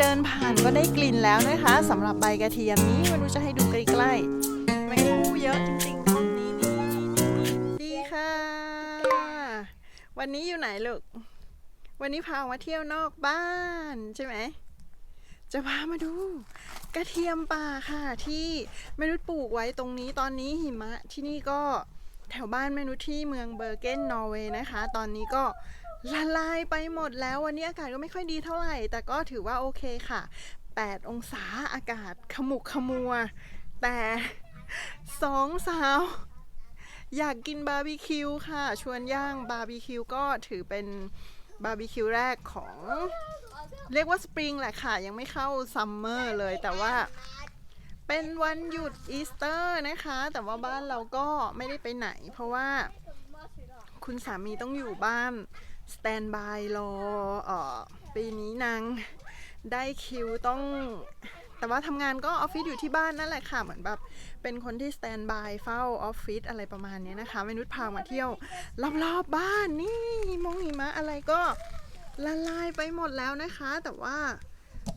เดินผ่านก็ได้กลิ่นแล้วนะคะสำหรับใบกระเทียมนี้ไม่รู้จะให้ดูใกล้ๆไม่รู้เยอะจริงๆต้นนี้นี่ดีค่ะ วันนี้อยู่ไหนลูก วันนี้พามาเที่ยวนอกบ้านใช่ไหมจะพามาดู กระเทียมป่าค่ะ ที่แม่นุชปลูกไว้ตรงนี้ตอนนี้หิมะที่นี่ก็แถวบ้านแม่นุชที่เมืองเบอร์เกนนอร์เวย์นะคะ ตอนนี้ก็ ละลายไปหมดแล้ววันนี้อากาศก็ไม่ค่อยดีเท่าไหร่ แต่ก็ถือว่าโอเคค่ะ 8 องศาอากาศขมุกขมัว แต่สองสาวอยากกินบาร์บีคิวค่ะ ชวนย่างบาร์บีคิวก็ถือเป็นบาร์บีคิวแรกของ เรียกว่าสปริงแหละค่ะ ยังไม่เข้าซัมเมอร์เลยแต่ว่าเป็นวันหยุดอีสเตอร์นะคะ แต่ว่าบ้านเราก็ไม่ได้ไปไหน เพราะว่าคุณสามีต้องอยู่บ้าน สแตนบายรออปีนี้นางได้คิวต้อง แต่ว่าทำงานก็ออฟฟิศอยู่ที่บ้านนั่นแหละค่ะ เหมือนแบบเป็นคนที่สแตนบายเฝ้าออฟฟิศอะไรประมาณนี้นะคะมนุษย์พามาเที่ยวรอบๆบบ้านนี่หิมงหิมะอะไรก็ละลายไปหมดแล้วนะคะ แต่ว่า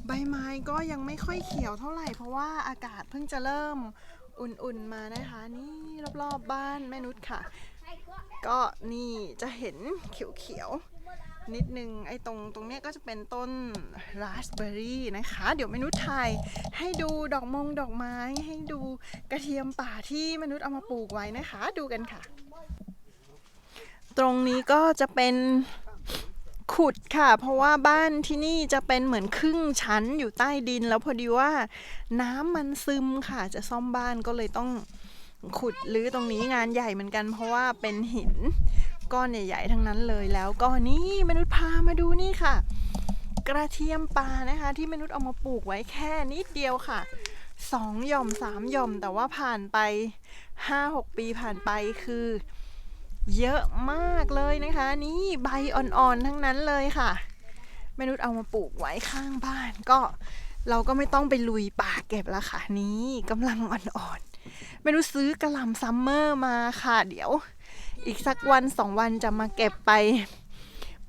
ใบไม้ก็ยังไม่ค่อยเขียวเท่าไหร่ เพราะว่าอากาศเพิ่งจะเริ่มอุ่นๆมานะคะ นี่รอบๆบ้านแม่นุชค่ะ ก็นี่จะเห็นเขียวๆ นิดนึง ไอ้ตรงตรงเนี้ยก็จะเป็นต้นราสเบอรี่นะคะ เดี๋ยวมนุษย์ไทยให้ดูดอกมงดอกไม้ให้ดูกระเทียมป่าที่มนุษย์เอามาปลูกไว้นะคะ ดูกันค่ะ ตรงนี้ก็จะเป็นขุดค่ะ เพราะว่าบ้านที่นี่จะเป็นเหมือนครึ่งชั้นอยู่ใต้ดิน แล้วพอดีว่าน้ำมันซึมค่ะจะซ่อมบ้านก็เลยต้อง ขุดรื้อตรงนี้งานใหญ่เหมือนกัน เพราะว่าเป็นหินก้อนใหญ่ๆทั้งนั้นเลยแล้วก็นี่มนุษย์พามาดูนี่ค่ะ กระเทียมป่านะคะ ที่มนุษย์เอามาปลูกไว้แค่นิดเดียวค่ะสองหย่อมสามหย่อมแต่ว่าผ่านไปห้าหกปีผ่านไปคือ เยอะมากเลยนะคะ นี่ใบอ่อนๆทั้งนั้นเลยค่ะมนุชเอามาปลูกไว้ข้างบ้านก็เราก็ไม่ต้องไปลุยป่าเก็บแล้วค่ะ นี่กำลังอ่อนๆ แม่นุชซื้อกระหล่ำซัมเมอร์มาค่ะ เดี๋ยว อีกสักวันสองวันจะมาเก็บไป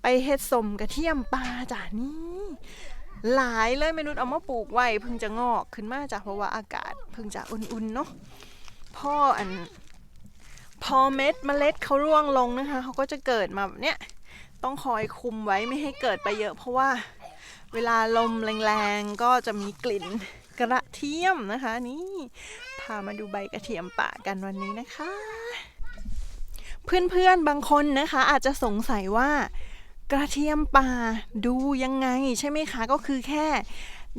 ไปเฮ็ดสมกระเทียมปลาจ้ะนี่ หลายเลยแม่นุชเอามาปลูกไว้เพิ่งจะงอกขึ้นมาจากเพราะว่าอากาศเพิ่งจะอุ่นๆเนาะพ่ออันพอเม็ดเมล็ดเขาร่วงลงนะคะเขาก็จะเกิดมาแบบเนี้ยต้องคอยคุมไว้ไม่ให้เกิดไปเยอะ เพราะว่าเวลาลมแรงๆก็จะมีกลิ่น กระเทียมนะคะ นี่พามาดูใบกระเทียมป่ากันวันนี้นะคะ เพื่อนๆบางคนนะคะ อาจจะสงสัยว่ากระเทียมป่าดูยังไงใช่ไหมคะ ก็คือแค่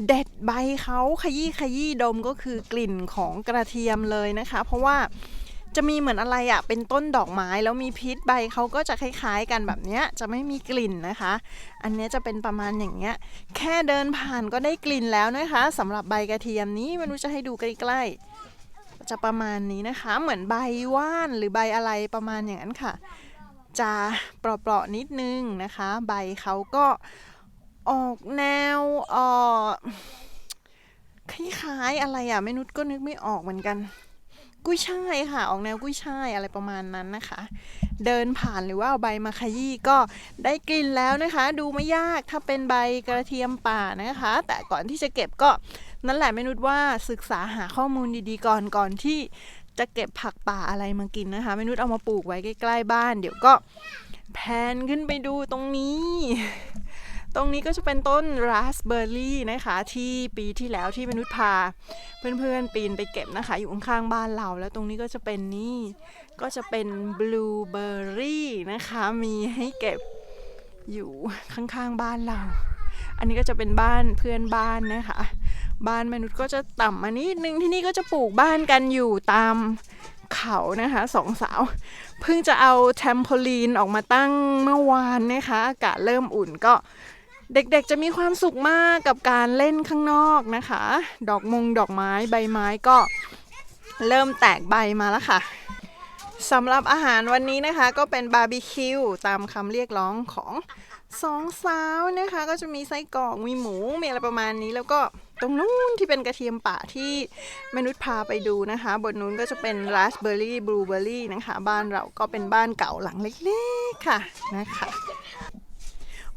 เด็ดใบเขาขยี้ขยี้ดมก็คือกลิ่นของกระเทียมเลยนะคะ เพราะว่า จะมีเหมือนอะไรอะ่ะเป็นต้นดอกไม้แล้วมีพิษใบเขาก็จะคล้ายๆกันแบบเนี้ยจะไม่มีกลิ่นนะคะ อันนี้จะเป็นประมาณอย่างเงี้ย แค่เดินผ่านก็ได้กลิ่นแล้วนะคะสำหรับใบกระเทียมนี้ไม่รู้จะให้ดูใกล้ๆจะประมาณนี้นะคะ เหมือนใบว่านหรือใบอะไรประมาณอย่างนั้นค่ะ จะเปราะๆนิดนึงนะคะ ใบเขาก็ออกแนวออคล้ายๆอะไรอะไม่นุชก็นึกไม่ออกเหมือนกัน กุ้ยช่ายค่ะ ออกแนวกุ้ยช่ายอะไรประมาณนั้นนะคะ เดินผ่านหรือว่าเอาใบมาขยี้ก็ได้กลิ่นแล้วนะคะ ดูไม่ยากถ้าเป็นใบกระเทียมป่านะคะ แต่ก่อนที่จะเก็บก็นั่นแหละไม่นุษว่าศึกษาหาข้อมูลดีๆก่อนก่อนที่จะเก็บผักป่าอะไรมากินนะคะไม่นุษเอามาปลูกไว้ใกล้ๆบ้าน เดี๋ยวก็แพนขึ้นไปดูตรงนี้ ตรงนี้ก็จะเป็นต้นราสเบอร์รี่นะคะ ที่ปีที่แล้วที่มนุษย์พา เพื่อนๆปีนไปเก็บนะคะ อยู่ข้างๆบ้านเรา แล้วตรงนี้ก็จะเป็นนี่ก็จะเป็นบลูเบอร์รี่นะคะ มีให้เก็บอยู่ข้างๆบ้านเรา อันนี้ก็จะเป็นบ้านเพื่อนบ้านนะคะ บ้านมนุษย์ก็จะต่ำมานิดนึงที่นี่ก็จะปลูกบ้านกันอยู่ตามเขานะคะสองสาว เพิ่งจะเอาแทมโพลีนออกมาตั้งเมื่อวานนะคะอากาศเริ่มอุ่นก็ เด็กๆจะมีความสุขมากกับการเล่นข้างนอกนะคะ ดอกมงดอกไม้ใบไม้ก็เริ่มแตกใบมาแล้วค่ะสำหรับอาหารวันนี้นะคะ ก็เป็นบาร์บีคิวตามคำเรียกร้องของสองสาวนะคะ ก็จะมีไส้กรอกมีหมูมีอะไรประมาณนี้ แล้วก็ตรงนู้นที่เป็นกระเทียมป่าที่มนุษย์พาไปดูนะคะ บนนู้นก็จะเป็นราสเบอร์รี่บลูเบอร์รี่นะคะ บ้านเราก็เป็นบ้านเก่าหลังเล็กๆค่ะนะคะ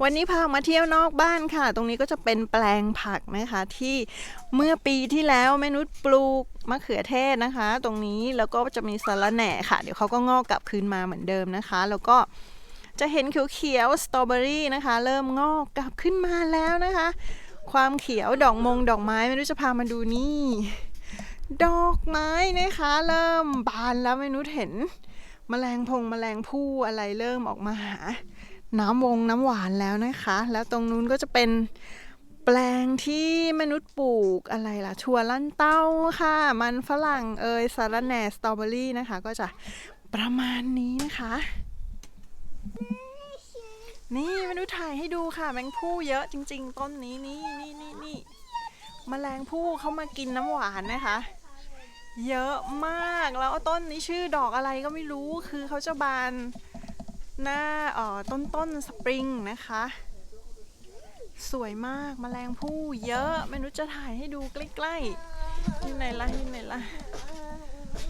วันนี้พามาเที่ยวนอกบ้านค่ะ ตรงนี้ก็จะเป็นแปลงผักนะคะ ที่เมื่อปีที่แล้วแม่นุชปลูกมะเขือเทศนะคะ ตรงนี้แล้วก็จะมีสะระแหน่ค่ะ เดี๋ยวเขาก็งอกกลับคืนมาเหมือนเดิมนะคะ แล้วก็จะเห็นเขียวๆสตรอเบอรี่นะคะ เริ่มงอกกลับขึ้นมาแล้วนะคะ ความเขียวดอกมงดอกไม้ไม่รู้จะพามาดูนี่ ดอกไม้นะคะ เริ่มบานแล้วไม่นุชเห็นแมลงพงแมลงผู้อะไรเริ่มออกมาหา น้ำวงน้ำหวานแล้วนะคะ แล้วตรงนู้นก็จะเป็นแปลงที่มนุษย์ปลูกอะไรล่ะถั่วลั่นเต้าค่ะ มันฝรั่งเอยสาระแหน่สตรอเบอรี่นะคะ ก็จะประมาณนี้นะคะ นี่มนุษย์ถ่ายให้ดูค่ะ แมงผู้เยอะจริง ๆ ต้นนี้นี่นี่นี่นี่แมลงผู้เขามากินน้ำหวานนะคะ เยอะมากแล้วต้นนี้ชื่อดอกอะไรก็ไม่รู้คือเขาจะบาน หน้าออต้นต้นสปริงนะคะ สวยมากมแมลงผู้เยอะ ไม่รู้จะถ่ายให้ดูใกล้ๆที่ไหนล่ะที่ไหนล่ะ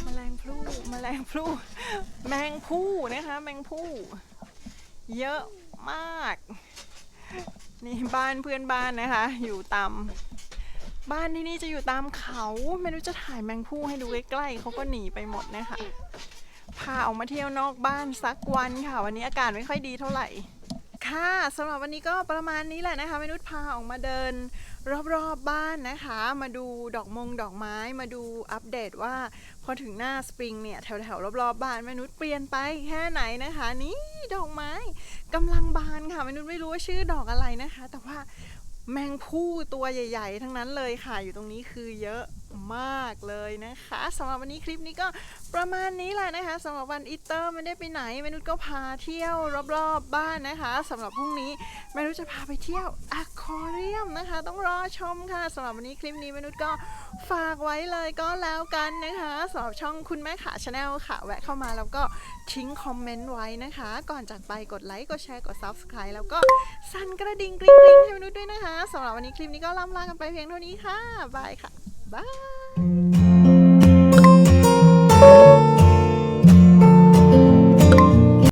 แมลงผู้แมลงผู้แมงผู้นะคะแมงผู้เยอะมาก นี่บ้านเพื่อนบ้านนะคะ อยู่ตามบ้านที่นี่จะอยู่ตามเขา ไม่รู้จะถ่ายแมงผู้ให้ดูใกล้ๆเขาก็หนีไปหมดนะคะ พาออกมาเที่ยวนอกบ้านสักวันค่ะ วันนี้อากาศไม่ค่อยดีเท่าไหร่ ค่ะสำหรับวันนี้ก็ประมาณนี้แหละนะคะมนุษย์พาออกมาเดิน รอบๆบบ้านนะคะ มาดูดอกมงดอกไม้มาดูอัปเดตว่า พอถึงหน้าสปริงเนี่ยแถวๆรอบๆบ้านมนุษย์เปลี่ยนไปแค่ไหนนะคะ นี่ดอกไม้กำลังบานค่ะมนุษย์ไม่รู้ว่าชื่อดอกอะไรนะคะ แต่ว่าแมงผู้ตัวใหญ่ ๆ ทั้งนั้นเลยค่ะอยู่ตรงนี้คือเยอะ มากเลยนะคะสำหรับวันนี้คลิปนี้ก็ประมาณนี้แหละนะคะสำหรับวันอีเตอร์ไม่ได้ไปไหนมนุษย์ก็พาเที่ยวรอบๆบ้านนะคะสำหรับพรุ่งนี้มนุษย์จะพาไปเที่ยวอควาเรียมนะคะ ต้องรอชมค่ะสำหรับวันนี้คลิปนี้มนุษย์ก็ฝากไว้เลยก็แล้วกันนะคะสำหรับช่องคุณแม่ขาชาแนลค่ะ แวะเข้ามาแล้วก็ทิ้งคอมเมนต์ไว้นะคะ ก่อนจากไปกดไลค์กดแชร์กด subscribe แล้วก็สั่นกระดิ่งกริ๊งๆให้มนุษย์ด้วยนะคะสำหรับวันนี้คลิปนี้ก็ล่ำลากันไปเพียงเท่านี้ค่ะบายค่ะ บาย